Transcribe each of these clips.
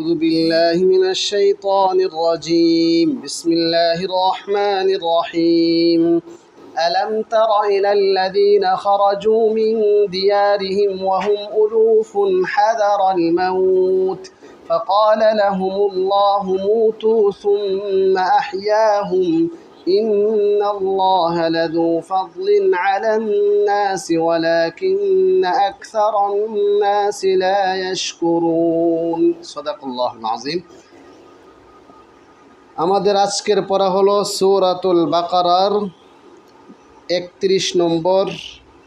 أعوذ بالله من الشيطان الرجيم. بسم الله الرحمن الرحيم. ألم تر إلى الذين خرجوا من ديارهم وهم ألوف حذر الموت؟ فقال لهم الله موتوا ثم أحياهم. إن الله لذو فضل على الناس ولكن أكثر الناس لا يشكرون صدق الله العظيم আমাদের আজকের পড়া হলো সূরাতুল বাকারার একত্রিশ নম্বর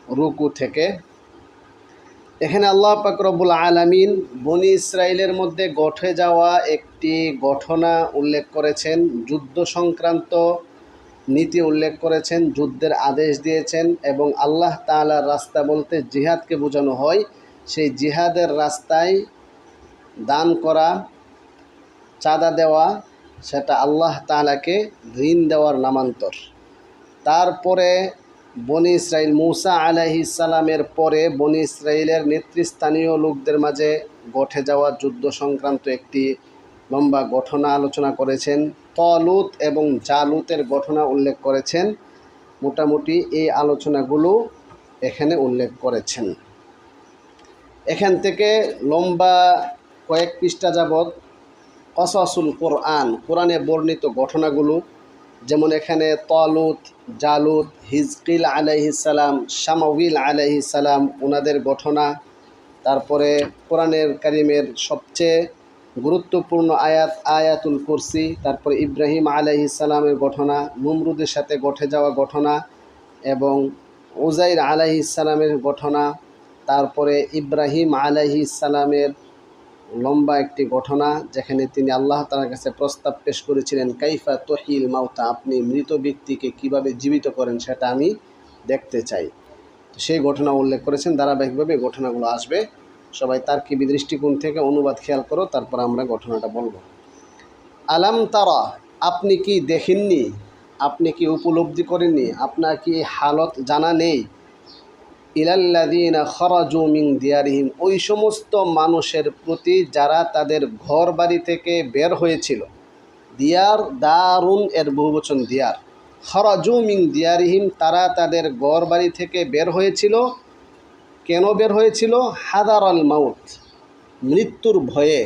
রুকু থেকে এখানে আল্লাহ পাক রব্বুল আলামিন বনি ইসরায়েলের মধ্যে গঠে যাওয়া একটি ঘটনা উল্লেখ করেছেন যুদ্ধ সংক্রান্ত নীতি উল্লেখ করেছেন, যুদ্ধের আদেশ দিয়েছেন এবং আল্লাহ তাআলার রাস্তা বলতে জিহাদকে বোঝানো হয়। সেই জিহাদের রাস্তায় দান করা, চাঁদা দেওয়া, সেটা আল্লাহ তাআলাকে ঋণ দেওয়ার নামান্তর। তারপরে বনি ইসরায়েল মুসা আলাহি সালামের পরে বনি ইসরায়েলের নেতৃস্থানীয় লোকদের মাঝে গঠে যাওয়া যুদ্ধ সংক্রান্ত একটি লম্বা ঘটনা আলোচনা করেছেন। তলুত এবং জালুতের ঘটনা উল্লেখ করেছেন। মোটামুটি এই আলোচনাগুলো এখানে উল্লেখ করেছেন। এখান থেকে লম্বা কয়েক পৃষ্ঠা যাবৎ কসাসুল কোরআন, কোরআনে বর্ণিত ঘটনাগুলো যেমন এখানে তলুত, জালুত, হিজকিল আলাইহিসালাম শামাউল আলাইহিসালাম ওনাদের ঘটনা তারপরে কোরআনের কারিমের সবচেয়ে গুরুত্বপূর্ণ আয়াত, আয়াতুল কুরসি, তারপর ইব্রাহিম আলাইহিসালামের ঘটনা, নমরুদের সাথে গঠে যাওয়া ঘটনা এবং উজাইর আলাইহিসালামের ঘটনা, তারপরে ইব্রাহিম আলাইহিসালামের লম্বা একটি ঘটনা, যেখানে তিনি আল্লাহ তালার কাছে প্রস্তাব পেশ করেছিলেন, কাইফা তহিল মাউতা, আপনি মৃত ব্যক্তিকে কীভাবে জীবিত করেন সেটা আমি দেখতে চাই। সেই ঘটনা উল্লেখ করেছেন, ধারাবাহিকভাবে ঘটনাগুলো আসবে। সবাই তার কি দৃষ্টিকোণ থেকে অনুবাদ খেয়াল করো, তারপর আমরা ঘটনাটা বলব। আলাম তারা, আপনি কি দেখেননি? আপনি কি উপলব্ধি করেননি? আপনার কি হালত জানা নেই? ইলাল্লাদিনা খরাজু মিং দিয়ারিহিম, ওই সমস্ত মানুষের প্রতি যারা তাদের ঘর বাড়ি থেকে বের হয়েছিল, দিয়ার দারুণ এর বহুবচন দিয়ার। খরাজু মিং দিয়ারিহিম, তারা তাদের ঘর বাড়ি থেকে বের হয়েছিল কেন বের হয়েছিল? হাদার আল মাউত, মৃত্যুর ভয়ে।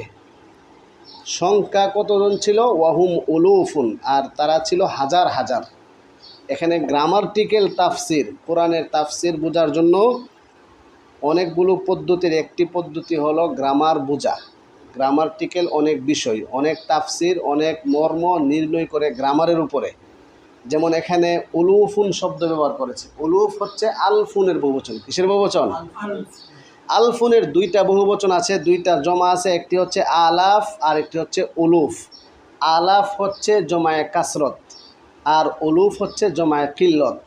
সংখ্যা কতজন ছিল? ওয়াহুম উলুফুন, আর তারা ছিল হাজার হাজার। এখানে গ্রামারটিক্যাল তাফসির, কোরআনের তাফসির বোঝার জন্য অনেকগুলো পদ্ধতির। একটি পদ্ধতি হলো গ্রামার বোঝা। গ্রামারটিক্যাল অনেক বিষয়, অনেক তাফসির, অনেক মর্ম নির্ণয় করে গ্রামারের উপরে। যেমন এখানে উলুফুন শব্দ ব্যবহার করেছে। উলুফ হচ্ছে আলফুনের বহুবচন। কিসের বহুবচন? আলফুনের দুইটা বহুবচন আছে, দুইটা জমা আছে, একটি হচ্ছে আলাফ আর একটি হচ্ছে উলুফ। আলাফ হচ্ছে জমায়ে কাসরত আর উলুফ হচ্ছে জমায়ে কিল্লত।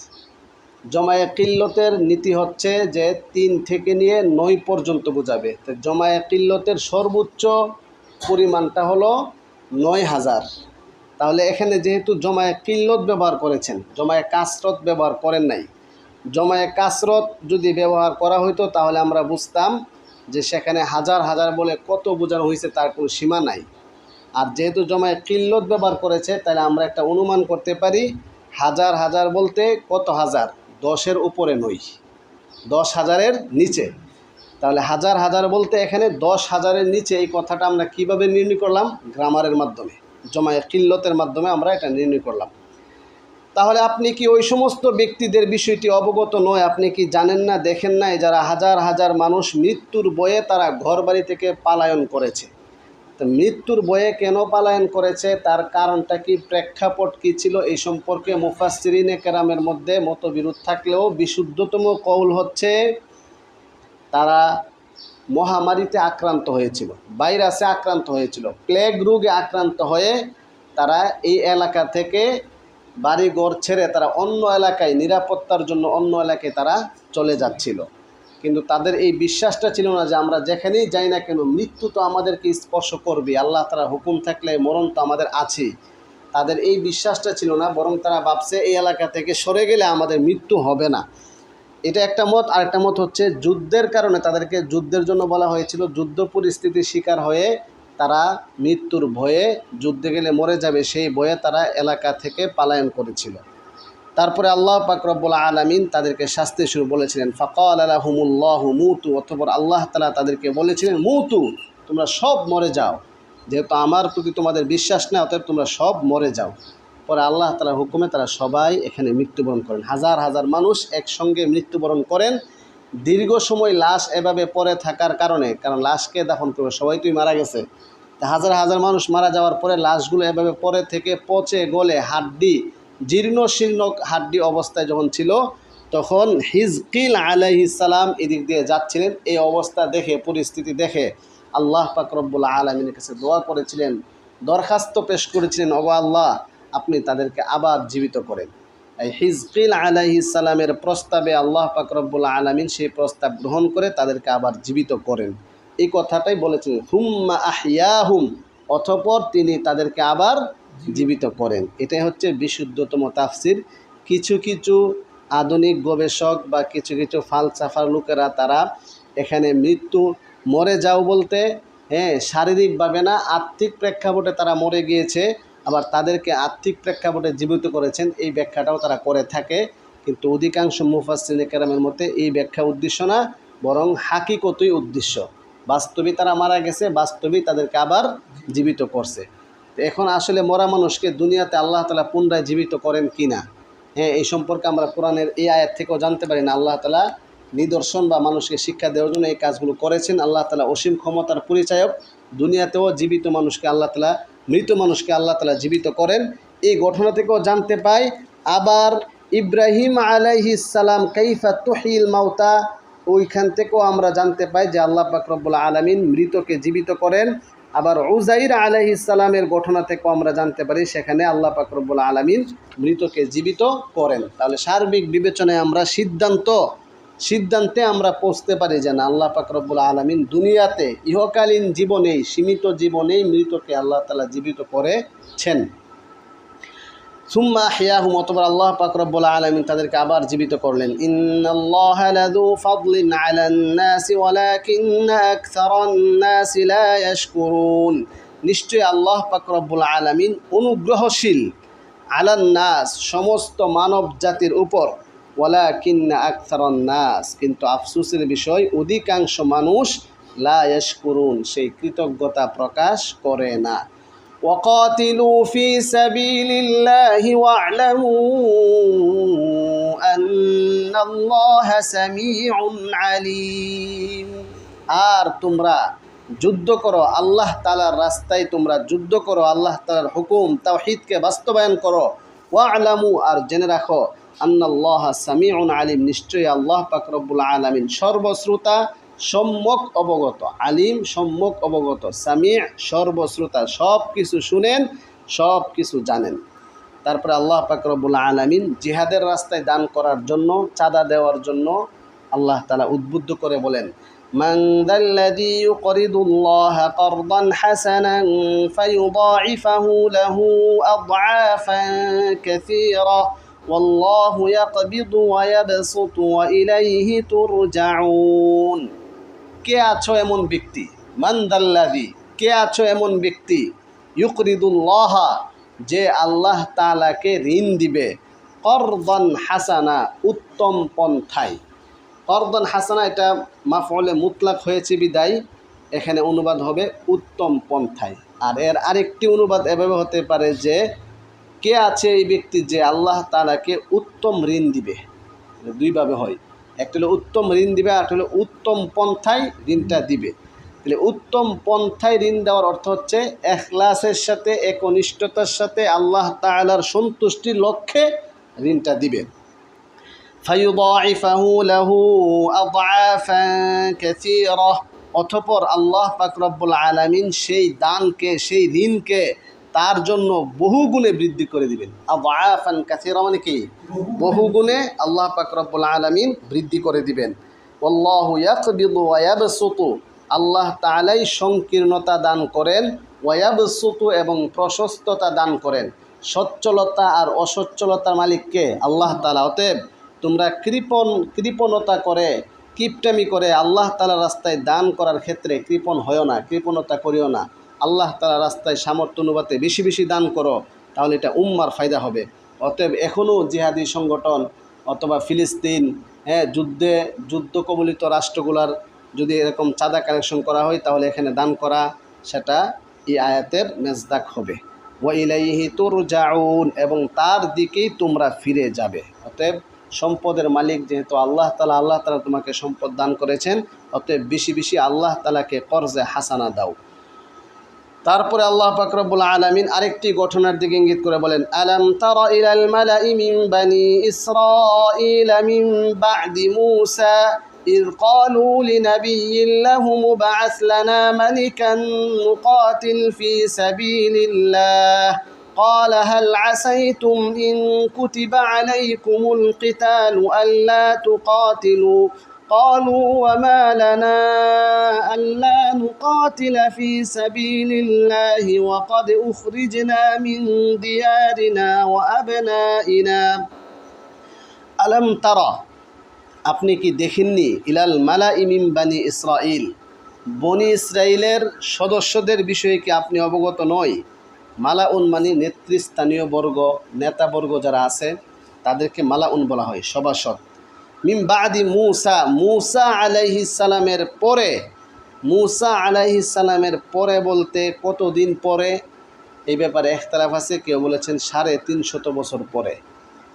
জমায়ে কিল্লতের নীতি হচ্ছে যে তিন থেকে নিয়ে নয় পর্যন্ত বোঝাবে। তো জমায়ে কিল্লতের সর্বোচ্চ পরিমাণটা হলো নয় হাজার। তাহলে এখানে যেহেতু জমায়ে কিল্লত ব্যবহার করেছেন, জমায়ে কাসরত ব্যবহার করেন নাই। জমায়ে কাসরত যদি ব্যবহার করা হইতো, তাহলে আমরা বুঝতাম যে সেখানে হাজার হাজার বলে কত বোঝানো হয়েছে তার কোনো সীমা নাই। আর যেহেতু জমায়ে কিল্লত ব্যবহার করেছে, তাহলে আমরা একটা অনুমান করতে পারি, হাজার হাজার বলতে কত হাজার? দশের উপরে নই দশ হাজারের নিচে। তাহলে হাজার হাজার বলতে এখানে দশ হাজারের নিচে এই কথাটা আমরা কীভাবে নির্ণয় করলাম? গ্রামারের মাধ্যমে। জমায় কিল্লতের মাধ্যমে আমরা এটা নির্ণয় করলাম। তাহলে আপনি কি ওই সমস্ত ব্যক্তিদের বিষয়টি অবগত নয়? আপনি কি জানেন না, দেখেন নাই যারা হাজার হাজার মানুষ মৃত্যুর বয়ে তারা ঘর বাড়ি থেকে পালায়ন করেছে? তো মৃত্যুর বয়ে কেন পালায়ন করেছে? তার কারণটা কি, প্রেক্ষাপট কী ছিল? এই সম্পর্কে মুফাসরিনে কেরামের মধ্যে মতবিরোধ থাকলেও বিশুদ্ধতম কৌল হচ্ছে, তারা মহামারীতে আক্রান্ত হয়েছিল, ভাইরাসে আক্রান্ত হয়েছিল প্লেগ রোগে আক্রান্ত হয়ে তারা এই এলাকা থেকে বাড়ি ঘর ছেড়ে তারা অন্য এলাকায়, নিরাপত্তার জন্য অন্য এলাকায় তারা চলে যাচ্ছিল। কিন্তু তাদের এই বিশ্বাসটা ছিল না যে আমরা যেখানেই যাই না কেন, মৃত্যু তো আমাদেরকে স্পর্শ করবে আল্লাহ তারা হুকুম থাকলে মরণ তো আমাদের আছেই। তাদের এই বিশ্বাসটা ছিল না, বরং তারা ভাবছে এই এলাকা থেকে সরে গেলে আমাদের মৃত্যু হবে না। এটা একটা মত আর একটা মত হচ্ছে যুদ্ধের কারণে তাদেরকে যুদ্ধের জন্য বলা হয়েছিল, যুদ্ধ পরিস্থিতির শিকার হয়ে তারা মৃত্যুর ভয়ে যুদ্ধে গেলে মরে যাবে সেই ভয়ে তারা এলাকা থেকে পলায়ন করেছিল। তারপরে আল্লাহ পাক রব্বুল আলমিন তাদেরকে শাস্তি শুরু বলেছিলেন, ফকাল আলাহমুল্লাহ মুতু অথবা আল্লাহ তালা তাদেরকে বলেছিলেন, মুতু, তোমরা সব মরে যাও। যেহেতু আমার প্রতি তোমাদের বিশ্বাস নেই, অতএব তোমরা সব মরে যাও। পরে আল্লাহ তালার হুকুমে তারা সবাই এখানে মৃত্যুবরণ করেন। হাজার হাজার মানুষ একসঙ্গে মৃত্যুবরণ করেন। দীর্ঘ সময় লাশ এভাবে পরে থাকার কারণে, কারণ লাশকে দাফন করবে, সবাই তুই মারা গেছে। হাজার হাজার মানুষ মারা যাওয়ার পরে লাশগুলো এভাবে পরে থেকে পচে গলে হাড্ডি, জীর্ণ শীর্ণ হাড্ডি অবস্থায় যখন ছিল, তখন হিজকিল আলাইহিসালাম এদিক দিয়ে যাচ্ছিলেন। এই অবস্থা দেখে, পরিস্থিতি দেখে আল্লাহ পাক রব্বুল আলমিনের কাছে দোয়া করেছিলেন, দরখাস্ত পেশ করেছিলেন, ওগো আল্লাহ আপনি তাদেরকে আবার জীবিত করেন। হিজকিল আলাইহিসালামের প্রস্তাবে আল্লাহ পাক রব্বুল আলমিন সেই প্রস্তাব গ্রহণ করে তাদেরকে আবার জীবিত করেন। এই কথাটাই বলেছিলেন হুম্মা আহিয়াহুম অথপর তিনি তাদেরকে আবার জীবিত করেন। এটাই হচ্ছে বিশুদ্ধতম তাফসির। কিছু কিছু আধুনিক গবেষক বা কিছু কিছু ফালসাফার লোকেরা তারা এখানে মৃত্যু, মরে যাও বলতে হ্যাঁ শারীরিকভাবে না আর্থিক প্রেক্ষাপটে তারা মরে গিয়েছে। আবার তাদেরকে আর্থিক প্রেক্ষাপটে জীবিত করেছেন, এই ব্যাখ্যাটাও তারা করে থাকে। কিন্তু অধিকাংশ মুফাসিন কেরামের মতে এই ব্যাখ্যা উদ্দেশ্য না, বরং হাকিকতই উদ্দেশ্য। বাস্তবিক তারা মারা গেছে বাস্তবিক তাদেরকে আবার জীবিত করছে। এখন আসলে মরা মানুষকে দুনিয়াতে আল্লাহ তালা পুনরায় জীবিত করেন কি না? হ্যাঁ এই সম্পর্কে আমরা কোরআনের এই আয়াত থেকেও জানতে পারি না, আল্লাহ তালা নিদর্শন বা মানুষকে শিক্ষা দেওয়ার জন্য এই কাজগুলো করেছেন। আল্লাহ তালা অসীম ক্ষমতার পরিচায়ক, দুনিয়াতেও জীবিত মানুষকে আল্লাহ তালা মৃত মানুষকে আল্লাহ তালা জীবিত করেন। এই ঘটনা থেকেও জানতে পাই, আবার ইব্রাহিম আলাইহিসালাম কাইফা তুহিল মাউতা, ওইখান থেকেও আমরা জানতে পাই যে আল্লাহ পাকরবুল আলমিন মৃতকে জীবিত করেন। আবার উজাইর ইসালামের ঘটনা থেকেও আমরা জানতে পারি, সেখানে আল্লাহ পাকরবুল আলমিন মৃতকে জীবিত করেন। তাহলে সার্বিক বিবেচনায় আমরা সিদ্ধান্ত সিদ্ধান্তে আমরা পৌঁছতে পারি যে না, আল্লাহ পাকরবুল আলমিন দুনিয়াতে ইহকালীন জীবনেই, সীমিত জীবনেই মৃতকে আল্লাহ তালা জীবিত করেছেন। সুম্মা হিয়াহুম অতবার আল্লাহ পাক রব্বুল আলামিন তাদেরকে আবার জীবিত করলেন। নিশ্চয়ই আল্লাহ পাক রব্বুল আলামিন অনুগ্রহশীল আলান নাস, সমস্ত মানব জাতির উপর ওয়ালাকিন্না আকসারান নাস কিন্তু আফসোসের বিষয় অধিকাংশ মানুষ লা ইয়াশকুরুন সেই কৃতজ্ঞতা প্রকাশ করে না وقاتلوا في سبيل الله واعلموا أن الله سميع عليم আর তোমরা যুদ্ধ করো আল্লাহ তালার রাস্তায় তোমরা যুদ্ধ করো আল্লাহ তালার হুকুম তাওহিদকে বাস্তবায়ন করো ওয়া আলামু আর জেনে রাখো আন্নাল্লাহ সামিউন আলিম নিশ্চয়ই আল্লাহ পাক রব্বুল আলামিন সর্বশ্রোতা সম্যক অবগত আলিম সম্যক অবগত সামি সর্বশ্রোতা সব কিছু শুনেন সব কিছু জানেন তারপরে আল্লাহ পাকরবুল আলমিন জিহাদের রাস্তায় দান করার জন্য চাঁদা দেওয়ার জন্য আল্লাহ তালা উদ্বুদ্ধ করে বলেন من ذا الذي يقرض الله قرضا حسنا فيضاعفه له أضعافا كثيرة والله يقبض ويبسط وإليه ترجعون কে আছো এমন ব্যক্তি মান্দাল্লাদি কে আছো এমন ব্যক্তি ইউকরিদুল্লাহ যে আল্লাহ তালাকে ঋণ দিবে করদন হাসানা উত্তম পন্থায় করদন হাসানা এটা মাফলে মুতলাক হয়েছে বিদায় এখানে অনুবাদ হবে উত্তম পন্থায় আর এর আরেকটি অনুবাদ এভাবে হতে পারে যে কে আছে এই ব্যক্তি যে আল্লাহ তালাকে উত্তম ঋণ দিবে? দুইভাবে হয়। একটা হলো উত্তম ঋণ দিবে, আর হলো উত্তম পন্থায় ঋণটা দিবে। তাহলে উত্তম পন্থায় ঋণ দেওয়ার অর্থ হচ্ছে এখলাসের সাথে, একনিষ্ঠতার সাথে আল্লাহ তালার সন্তুষ্টির লক্ষ্যে ঋণটা দিবে। অথপর আল্লাহ ফাকরবুল আলমিন সেই দানকে, সেই ঋণকে তার জন্য বহু গুণে বৃদ্ধি করে দিবেন। আবাফান কাসিরা মানে কি? বহু গুণে আল্লাহ পাক রব্বুল আলামিন বৃদ্ধি করে দিবেন। আল্লাহু ইয়াকবিদু ওয়া ইয়াবসুতু। আল্লাহ তাআলাই সংকীর্ণতা দান করেন ওয়াবসুতু এবং প্রশস্ততা দান করেন। সচ্ছলতা আর অসচ্ছলতার মালিককে আল্লাহ তালা অতএব তোমরা কৃপণ, কৃপণতা করে, কিপটামি করে আল্লাহ তালা রাস্তায় দান করার ক্ষেত্রে কৃপণ হয় না, কৃপণতা করিও না। আল্লাহ তালা রাস্তায় সামর্থ্য অনুপাতে বেশি বেশি দান করো, তাহলে এটা উম্মার ফায়দা হবে। অতএব এখনও জিহাদি সংগঠন অথবা ফিলিস্তিন হ্যাঁ যুদ্ধে যুদ্ধ কবলিত রাষ্ট্রগুলার যদি এরকম চাঁদা কালেকশন করা হয়, তাহলে এখানে দান করা, সেটা এই আয়াতের মেজদাক হবে। ওয়াইলাইহি তুরজাউন, এবং তার দিকেই তোমরা ফিরে যাবে। অতএব সম্পদের মালিক যেহেতু আল্লাহ তালা আল্লাহ তালা তোমাকে সম্পদ দান করেছেন, অতএব বেশি বেশি আল্লাহ তালাকে কর্জে হাসানা দাও। তারপরে আল্লাহ পাকরবুল আলমিন আরেকটি ঘটনার দিকে ইঙ্গিত করে বলেন আলম তারা ইলাল মালাই মিন বানি ইসরাঈল মিন বাদি মূসা إذ قالوا لنبي له ابعث لنا ملكا نقاتل في سبيل الله قال هل عسيتم إن كتب عليكم القتال ألا تقاتلوا قالوا وما لنا ألا نقاتل في سبيل الله وقد أخرجنا من ديارنا وأبنائنا ألم ترى আপনি কি দেখেননি ইলাল মালা ইমিম বানি ইসরাইল বনি ইসরাইলের সদস্যদের বিষয়ে কি আপনি অবগত নয় মালাউন মানে নেতৃস্থানীয় বর্গ নেতাবর্গ যারা আছে তাদেরকে মালাউন বলা হয় সভাসদ মিম বাদি মুসা মুসা আলাইহিস সালামের পরে, মুসা আলাইহিস সালামের পরে বলতে কতদিন পরে? এই ব্যাপারে একতলাফ আছে, কেউ বলেছেন সাড়ে তিনশত বছর পরে,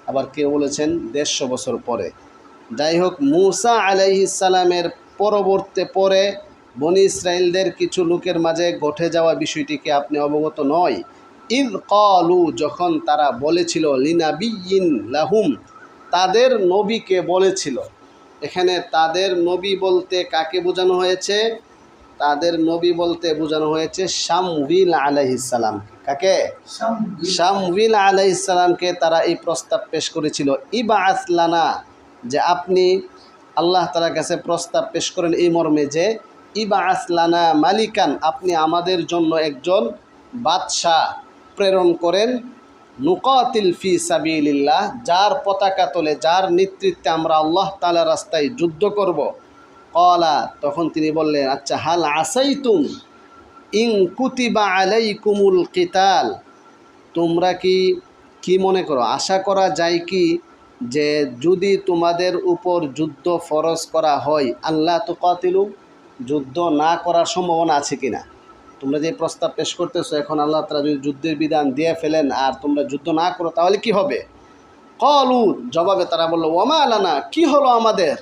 আবার কেউ বলেছেন দেড়শো বছর পরে। যাই হোক, মুসা আলাইহিসালামের পরবর্তী পরে বনি ইসরায়েলদের কিছু লোকের মাঝে ঘটে যাওয়া বিষয়টিকে আপনি অবগত নয়। ইদ কলু, যখন তারা বলেছিল লিনাবিয়িন লাহুম তাদের নবীকে বলেছিল। এখানে তাদের নবী বলতে কাকে বোঝানো হয়েছে? তাদের নবী বলতে বোঝানো হয়েছে শামউইল আলাইহিসালাম কাকে? শামউইল আলাইহিসালামকে তারা এই প্রস্তাব পেশ করেছিল। ইবা আসলানা যে আপনি আল্লাহ তালার কাছে প্রস্তাব পেশ করেন এই মর্মে যে ইবা আসলানা মালিকান আপনি আমাদের জন্য একজন বাদশাহ প্রেরণ করেন। নুকাতিল ফি সাবিলিল্লাহ, যার পতাকা তোলে, যার নেতৃত্বে আমরা আল্লাহ তালা রাস্তায় যুদ্ধ করব। কলা তখন তিনি বললেন আচ্ছা হাল আসাইতুম ইং কুতিবা আলাই কুমুল কিতাল? তোমরা কি কি মনে করো? আশা করা যায় কি যে যদি তোমাদের উপর যুদ্ধ ফরজ করা হয় আল্লাহ তো কাতিলু যুদ্ধ না করার সম্ভাবনা আছে কি না তোমরা যে প্রস্তাব পেশ করতেছো, এখন আল্লাহ তালা যদি যুদ্ধের বিধান দিয়ে ফেলেন আর তোমরা যুদ্ধ না করো, তাহলে কি হবে? কলু, জবাবে তারা বলল, ওমা আলানা কি হলো আমাদের?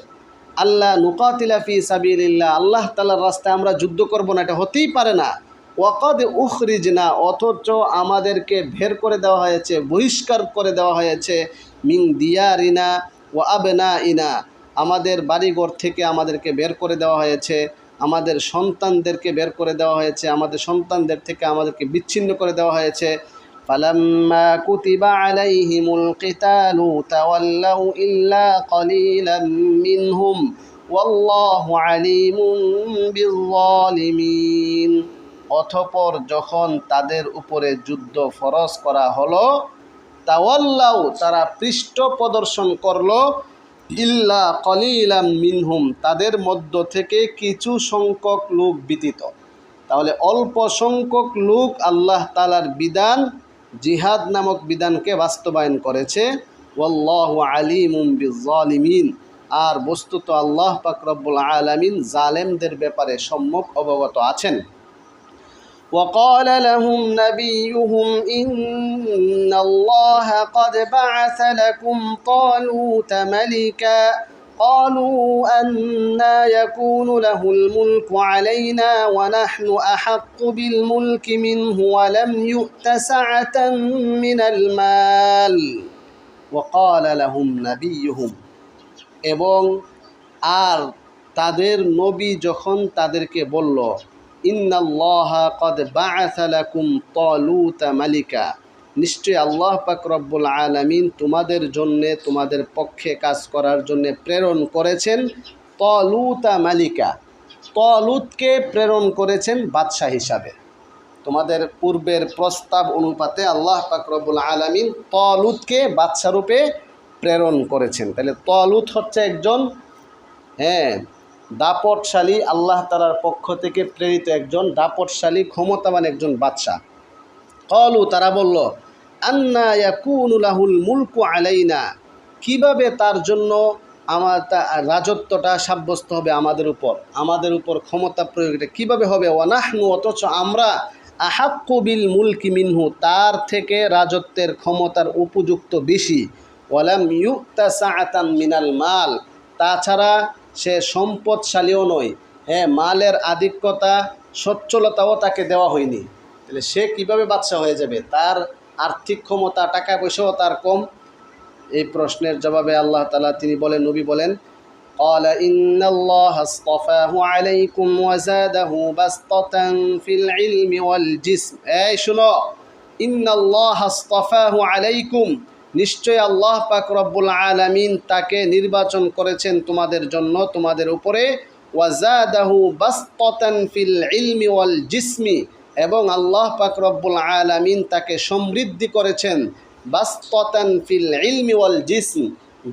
আল্লাহ নুকাতিলা ফি সাবিল্লাহ আল্লাহ তালার রাস্তায় আমরা যুদ্ধ করব না, এটা হতেই পারে না। ওয়াকদ উখরিজ না অথচ আমাদেরকে বের করে দেওয়া হয়েছে, বহিষ্কার করে দেওয়া হয়েছে মিং দিয়ারিনা ও আবেনা ইনা আমাদের বাড়িঘর থেকে আমাদেরকে বের করে দেওয়া হয়েছে। আমাদের সন্তানদেরকে বের করে দেওয়া হয়েছে আমাদের সন্তানদের থেকে আমাদেরকে বিচ্ছিন্ন করে দেওয়া হয়েছে فلما كتب عليهم القتال تولوا إلا قليلا منهم والله عليم بالظالمين অথপর যখন তাদের উপরে যুদ্ধ ফরজ করা হলো তাওয়াল্লাউ তারা পৃষ্ঠ প্রদর্শন করলো ইল্লা কলিলাম মিনহুম, তাদের মধ্য থেকে কিছু সংখ্যক লোক ব্যতীত। তাহলে অল্প সংখ্যক লোক আল্লাহ তালার বিধান, জিহাদ নামক বিধানকে বাস্তবায়ন করেছে। ওয়াল্লাহ আলিমুম বিজালিমিন আর বস্তুত আল্লাহ পাকরব্বুল আলামিন জালেমদের ব্যাপারে সম্মুখ অবগত আছেন। وقال لهم نبيهم إن الله قد بعث لكم طالوت ملكا قالوا أنا يكون له الملك علينا ونحن أحق بالملك منه ولم يؤت سعة من المال وقال لهم نبيهم এবং আর তাদের নবী যখন তাদেরকে বলল ইন্নাল্লাহা মালিকা। নিশ্চয়ই আল্লাহ পাক রব্বুল আলামিন তোমাদের জন্যে, তোমাদের পক্ষে কাজ করার জন্যে প্রেরণ করেছেন তলুতা মালিকা। তলুতকে প্রেরণ করেছেন বাদশাহ হিসাবে। তোমাদের পূর্বের প্রস্তাব অনুপাতে আল্লাহ পাক রব্বুল আলামিন তলুতকে বাদশারূপে প্রেরণ করেছেন। তাহলে তলুত হচ্ছে একজন হ্যাঁ দাপটশালী আল্লাহ তালার পক্ষ থেকে প্রেরিত একজন দাপটশালী, ক্ষমতাবান একজন বাদশাহ। কলু তারা বলল, আন্না ইয়াকুনুলাহুল মুলকু আলাইনা। কীভাবে তার জন্য আমার রাজত্বটা সাব্যস্ত হবে আমাদের উপর? আমাদের উপর ক্ষমতা প্রয়োগটা কীভাবে হবে? ওয়ানাহনু অথচ আমরা আহাক্কু বিল মুলকি মিনহু, তার থেকে রাজত্বের ক্ষমতার উপযুক্ত বেশি। ওয়ালাম ইউক্তা সাআতাম মিনাল মাল। তাছাড়া সে সম্পদশালীও নয় হ্যাঁ মালের আধিক্যতা সচ্ছলতাও তাকে দেওয়া হয়নি তাহলে সে কিভাবে বাচ্চা হয়ে যাবে তার আর্থিক ক্ষমতা টাকা পয়সাও তার কম এই প্রশ্নের জবাবে আল্লাহ তালা তিনি বলেন নবী বলেন قال إن الله اصطفاه عليكم وزاده بسطة في العلم والجسم এই শুনো إن الله اصطفاه عليكم নিশ্চয় আল্লাহ পাক রব্বুল আলামিন তাকে নির্বাচন করেছেন তোমাদের জন্য, তোমাদের উপরে। ওয়াজাদাহু বাসতান ফিল ইলমি ওয়াল জিসমি, এবং আল্লাহ পাক রব্বুল আলামিন তাকে সমৃদ্ধি করেছেন। বাস্ততান ফিল ইলমি ওয়াল জিসম,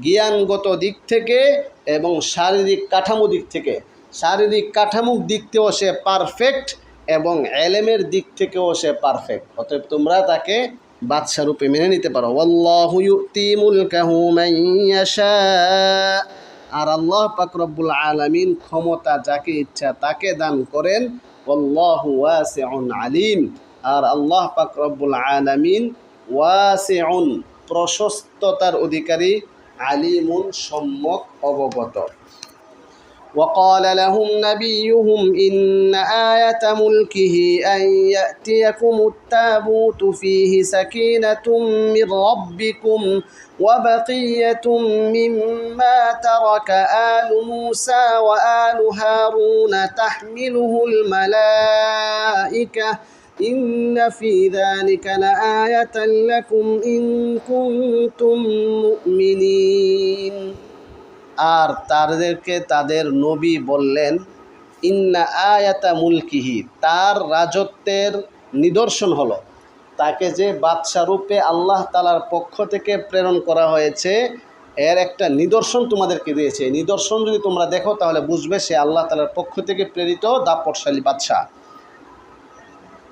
জ্ঞানগত দিক থেকে এবং শারীরিক কাঠামো দিক থেকে। শারীরিক কাঠামোর দিক থেকেও সে পারফেক্ট এবং এলেমের দিক থেকেও সে পারফেক্ট। অতএব তোমরা তাকে বাদশা রূপে মেনে নিতে পারো। ইয়াশা। আর আল্লাহ পাক রব্বুল আলামিন ক্ষমতা যাকে ইচ্ছা তাকে দান করেন। আলিম। আর আল্লাহ পাক রব্বুল আলামিন ওয়াসিউন প্রশস্ততার অধিকারী, আলিমুন সম্যক অবগত। وقال لهم نبيهم إن آية ملكه أن يأتيكم التابوت فيه سكينة من ربكم وبقية مما ترك آل موسى وآل هارون تحمله الملائكة إن في ذلك لآية لكم إن كنتم مؤمنين. আর তাদেরকে তাদের নবী বললেন, ইন্না আয়াতা মুলকিহি তার রাজত্বের নিদর্শন হলো। তাকে যে বাদশা রূপে আল্লাহ তালার পক্ষ থেকে প্রেরণ করা হয়েছে, এর একটা নিদর্শন তোমাদেরকে দিয়েছে। নিদর্শন যদি তোমরা দেখো, তাহলে বুঝবে সে আল্লাহ তালার পক্ষ থেকে প্রেরিত দাপটশালী বাদশাহ।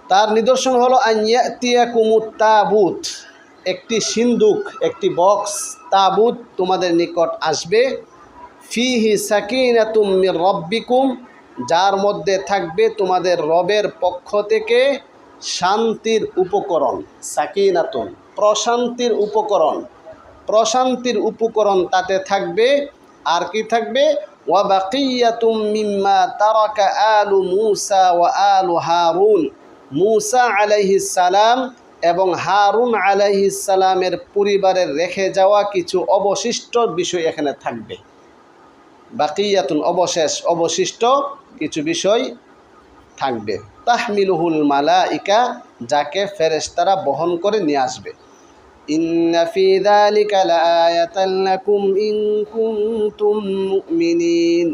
তার নিদর্শন হলো আইয়া কুমুত তাবুত একটি সিন্দুক, একটি বক্স, তাবুত তোমাদের নিকট আসবে। ফিহি সাকিনাতুম রব্বিকুম, যার মধ্যে থাকবে তোমাদের রবের পক্ষ থেকে শান্তির উপকরণ সাকিনাতুন প্রশান্তির উপকরণ। প্রশান্তির উপকরণ তাতে থাকবে, আর কি থাকবে? ওয়াবাকিয়াতুম মিম্মা তারাকা আলু মুসা ওয়া আলু হারুন। মুসা সালাম এবং হারুন সালামের পরিবারের রেখে যাওয়া কিছু অবশিষ্ট বিষয় এখানে থাকবে। বাকিয়াতুন অবশেষ, অবশিষ্ট কিছু বিষয় থাকবে। তাহমিলুহুল মালাইকা, যাকে ফেরেশতারা বহন করে নিয়ে আসবে।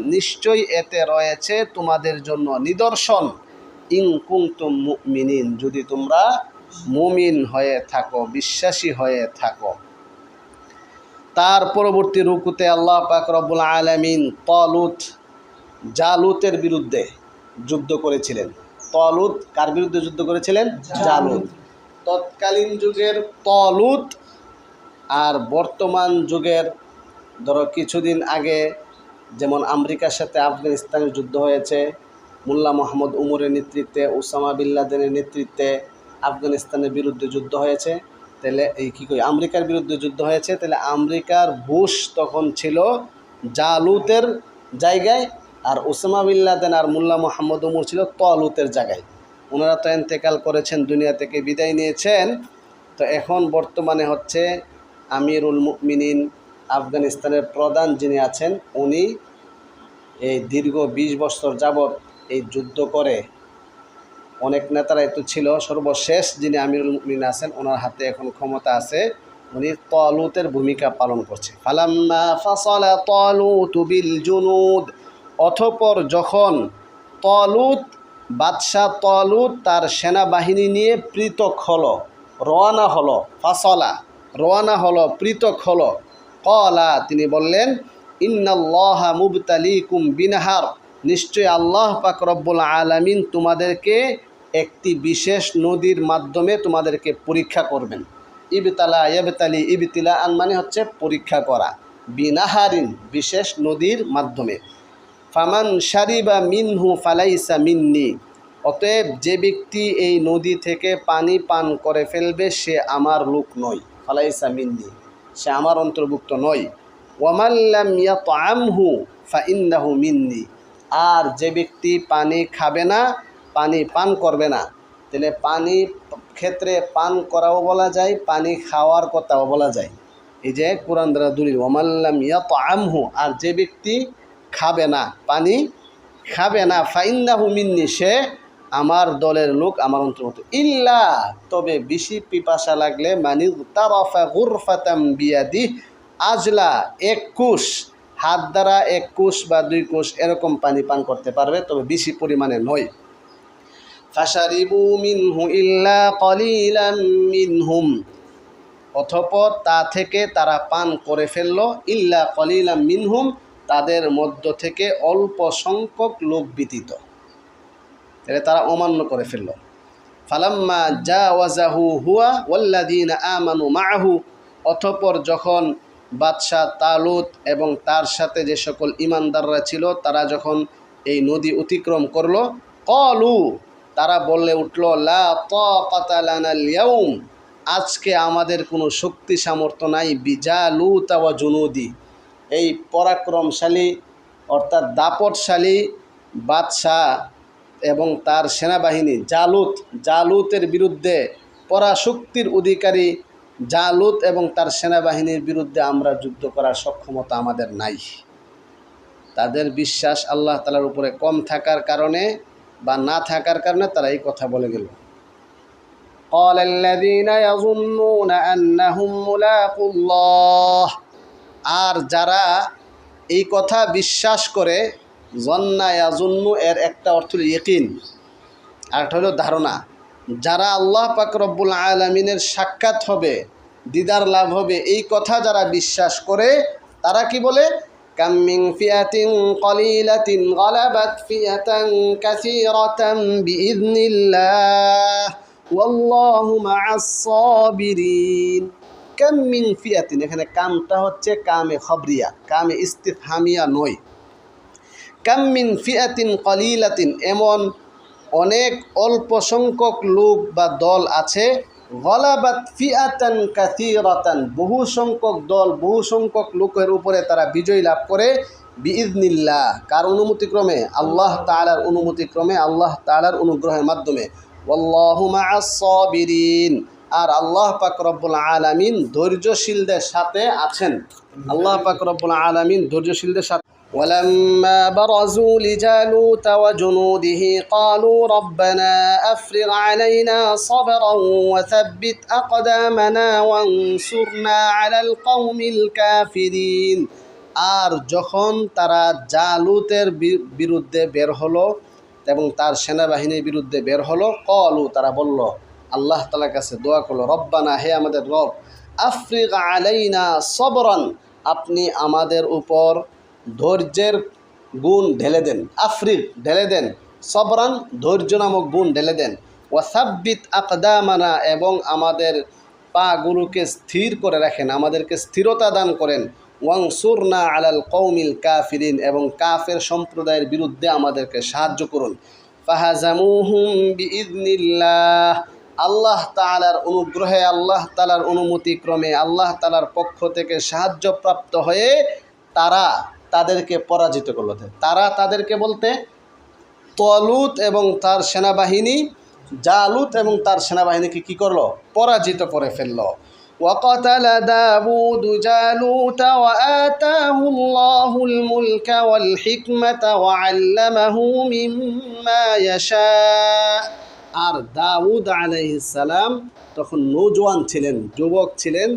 নিশ্চয়ই এতে রয়েছে তোমাদের জন্য নিদর্শন। ইন কুনতুম মুমিনিন, যদি তোমরা মুমিন হয়ে থাকো, বিশ্বাসী হয়ে থাকো। তার পরবর্তী রুকুতে আল্লাহ পাক রব্বুল আলামিন তলুত জালুতের বিরুদ্ধে যুদ্ধ করেছিলেন। তলুত কার বিরুদ্ধে যুদ্ধ করেছিলেন? জালুত। তৎকালীন যুগের তলুত আর বর্তমান যুগের ধরো কিছুদিন আগে যেমন আমেরিকার সাথে আফগানিস্তানের যুদ্ধ হয়েছে মোল্লা মোহাম্মদ উমরের নেতৃত্বে ওসামা বিল্লাদের নেতৃত্বে আফগানিস্তানের বিরুদ্ধে যুদ্ধ হয়েছে। তাহলে এই কী করি আমেরিকার বিরুদ্ধে যুদ্ধ হয়েছে, তাহলে আমেরিকার বুশ তখন ছিল জালুতের জায়গায় আর ওসামা বিল্লাদেন আর মোল্লা মোহাম্মদ উমর ছিল তলুতের জায়গায়। ওনারা তো এন্তেকাল করেছেন, দুনিয়া থেকে বিদায় নিয়েছেন। তো এখন বর্তমানে হচ্ছে আমিরুল মুমিনিন আফগানিস্তানের প্রধান যিনি আছেন, উনি এই দীর্ঘ বিশ বছর যাবৎ এই যুদ্ধ করে অনেক নেতারাই তো ছিল। সর্বশেষ যিনি আমিরুল মুমিন আছেন, ওনার হাতে এখন ক্ষমতা আছে। উনি তলুতের ভূমিকা পালন করছে। ফালাম্মা ফাসালা তলুত বিল জুনুদ। অথপর যখন তলুত, বাদশাহ তলুত তার সেনাবাহিনী নিয়ে পৃথক হলো রওয়ানা হলো, ফাসলা রওয়ানা হলো, পৃথক হলো। কলা তিনি বললেন, ইন্নাল্লাহা মুবতালিকুম বিনাহার। নিশ্চয় আল্লাহ পাক রব্বুল আলামিন তোমাদেরকে একটি বিশেষ নদীর মাধ্যমে তোমাদেরকে পরীক্ষা করবেন। ইবতালা ইবতালি ইবতিলা আন মানে হচ্ছে পরীক্ষা করা। বিনাহারিন বিশেষ নদীর মাধ্যমে। ফামান শারিবা মিনহু ফালাইসা মিন্নি। অতএব যে ব্যক্তি এই নদী থেকে পানি পান করে ফেলবে, সে আমার লোক নয়। ফালাইসা মিন্নি। সে আমার অন্তর্ভুক্ত নয়। ওয়ামাল্লাম ইয়াতআমহু ফাইন্নাহু মিন্নি। আর যে ব্যক্তি পানি খাবে না পানি পান করবে না। তাহলে পানি ক্ষেত্রে পান করাও বলা যায়, পানি খাওয়ার কথাও বলা যায়। এই যে কোরআন দ্বারা দলিল ওমাল্লাম ইয়াতআমহু, আর যে ব্যক্তি খাবে না, পানি খাবে না, ফাইন্নাহু মিন্নি, সে আমার দলের লোক, আমার অন্তর্গত। ইল্লা, তবে বেশি পিপাসা লাগলে, মানি তারফা গুরফাতাম বিয়াদি, আজলা, এক কুশ হাত দ্বারা এক কুশ বা দুই কুশ এরকম পানি পান করতে পারবে, তবে বেশি পরিমাণে নয়। ফাশারিবু মিনহু ইল্লা কলিলাম মিনহুম। অথপর তা থেকে তারা পান করে ফেলল ইল্লা কলিলাম মিনহুম, তাদের মধ্য থেকে অল্প সংখ্যক লোক ব্যতীত। তাহলে তারা অমান্য করে ফেলল। ফালাম্মা যা ওয়াজাহু হুয়া ওয়াল্লাদিন আমানু মাহু, অথপর যখন বাদশাহ তালুত এবং তার সাথে যে সকল ইমানদাররা ছিল, তারা যখন এই নদী অতিক্রম করল, কলু তারা বললে উঠল, লা আজকে আমাদের কোনো শক্তি সামর্থ্য নাই বিজালু তাওয়া জুনুদি। এই পরাক্রমশালী অর্থাৎ দাপটশালী বাদশাহ এবং তার সেনাবাহিনী জালুত, জালুতের বিরুদ্ধে পরাশক্তির অধিকারী জালুত এবং তার সেনাবাহিনীর বিরুদ্ধে আমরা যুদ্ধ করার সক্ষমতা আমাদের নাই। তাদের বিশ্বাস আল্লাহ তালার উপরে কম থাকার কারণে বা না থাকার কারণে তারা এই কথা বলে গেল قال الذين يظنون أنهم ملاقو الله আর যারা এই কথা বিশ্বাস করে জন্না ইয়াজুন্নু এর একটা অর্থ হল ইকিন আর একটা হলো ধারণা যারা আল্লাহ পাক রব্বুল আলমিনের সাক্ষাৎ হবে দিদার লাভ হবে এই কথা যারা বিশ্বাস করে তারা কি বলে কামিং ফিয়াতিন কলিলাতিন গলাবাত ফিয়াতান কাসীরাতান বিইذনিল্লাহ ওয়াল্লাহু মাআস সাবিরিন কাম মিন ফিয়াতিন এখানে কামটা হচ্ছে কামে খবরিয়া, কামে ইস্তিফহামিয়া নয়। কাম্মিন ফিয়াতিন কলিলাতিন এমন অনেক অল্প সংখ্যক লোক বা দল আছে গলাবাত ফিয়াতান কাথিরাতান বহু সংখ্যক দল, বহু সংখ্যক লোকের উপরে তারা বিজয় লাভ করে বিইদনিল্লাহ কার অনুমতিক্রমে? আল্লাহ তালার অনুমতিক্রমে, আল্লাহ তালার অনুগ্রহের মাধ্যমে। ওয়াল্লাহুমাসবিরিন আর আল্লাহ পাক রব্বুল আলামিন ধৈর্যশীলদের সাথে আছেন। আল্লাহ পাক রব্বুল আলামিন ধৈর্যশীলদের সাথে ولما برزوا لجالوت وجنوده قالوا ربنا أفرغ علينا صبرا وثبت أقدامنا وانصرنا على القوم الكافرين আর যখন তারা জালুতের বিরুদ্ধে বের হলো এবং তার সেনাবাহিনীর বিরুদ্ধে বের হলো কলু তারা বলল আল্লাহ তালার কাছে দোয়া করলো রব্বানা হে আমাদের রব আফ্রিক আলাইনা সবরন আপনি আমাদের উপর ধৈর্যের গুণ ঢেলে দেন। আফ্রিক ঢেলে দেন। সবরান ধৈর্য নামক গুণ ঢেলে দেন। ওয়াসাব্বিত আকদামানা এবং আমাদের পাগুলোকে স্থির করে রাখেন, আমাদেরকে স্থিরতা দান করেন। ওয়াংসুরনা আলাল কৌমিল কাফিরিন এবং কাফের সম্প্রদায়ের বিরুদ্ধে আমাদেরকে সাহায্য করুন। ফাহাজামুহুম বিইদনিল্লাহ। আল্লাহ তালার অনুগ্রহে, আল্লাহ তালার অনুমতিক্রমে, আল্লাহ তালার পক্ষ থেকে সাহায্যপ্রাপ্ত হয়ে তারা তাদেরকে পরাজিত করলো তারা তাদেরকে বলতে তলুত এবং তার সেনাবাহিনী জালুত এবং তার সেনাবাহিনীকে কি করলো পরাজিত করে ফেললো وقتل داود جالوت وآتاه الله الملك والحكمة وعلمه مما يشاء আর দাউদ আলাইসালাম তখন নৌজওয়ান ছিলেন যুবক ছিলেন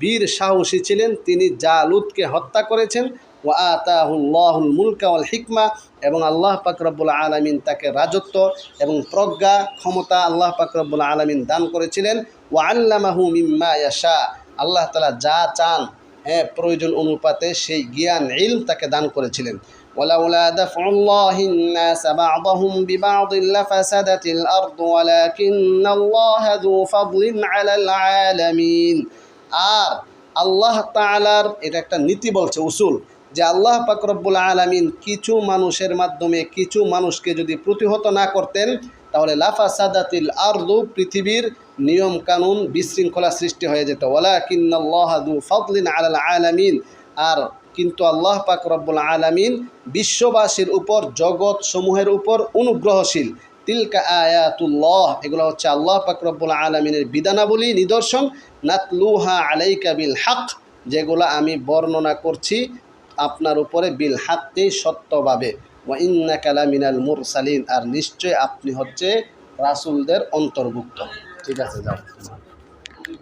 বীর সাহসী ছিলেন তিনি জালুদকে হত্যা করেছেন ও আতাহুল্লাহুল মুলকা ওয়াল হিকমা এবং আল্লাহ পাকরবুল আলমিন তাকে রাজত্ব এবং প্রজ্ঞা ক্ষমতা আল্লাহ পাকরবুল আলমিন দান করেছিলেন ও আল্লামাহু মিম্মা ইয়াশা আল্লাহ তালা যা চান হ্যাঁ প্রয়োজন অনুপাতে সেই জ্ঞান ইলম তাকে দান করেছিলেন ولولا دفع الله الناس بعضهم ببعض لفسدت الأرض ولكن الله ذو فضل على العالمين আর আল্লাহ তাআলার এটা একটা নীতি বলছে উসুল যে আল্লাহ পাক রব্বুল আলামিন কিছু মানুষের মাধ্যমে কিছু মানুষকে যদি প্রতিহত না করতেন, তাহলে লাফা সাদাতিল আরদু, পৃথিবীর নিয়ম কানুন বিশৃঙ্খলা সৃষ্টি হয়ে যেত। ওলা কিন্নাল্লাহাদু ফদলিন আলাল আলামিন। আর কিন্তু আল্লাহ পাক রব্বুল আলামিন বিশ্ববাসীর উপর, জগৎ সমূহের উপর অনুগ্রহশীল। তিলকা আয়াতুল্লাহ, এগুলো হচ্ছে আল্লাহ পাক রব্বুল আলমিনের বিধানাবলী, নিদর্শন। নাতলুহা আলাইকা বিল হাক, যেগুলো আমি বর্ণনা করছি। আপনার উপরে বিল হাক্কে সত্যভাবে। ওয়াইন্না কালা মিনাল মুরসালিন। আর নিশ্চয় আপনি হচ্ছে রাসুলদের অন্তর্ভুক্ত। ঠিক আছে, যাও।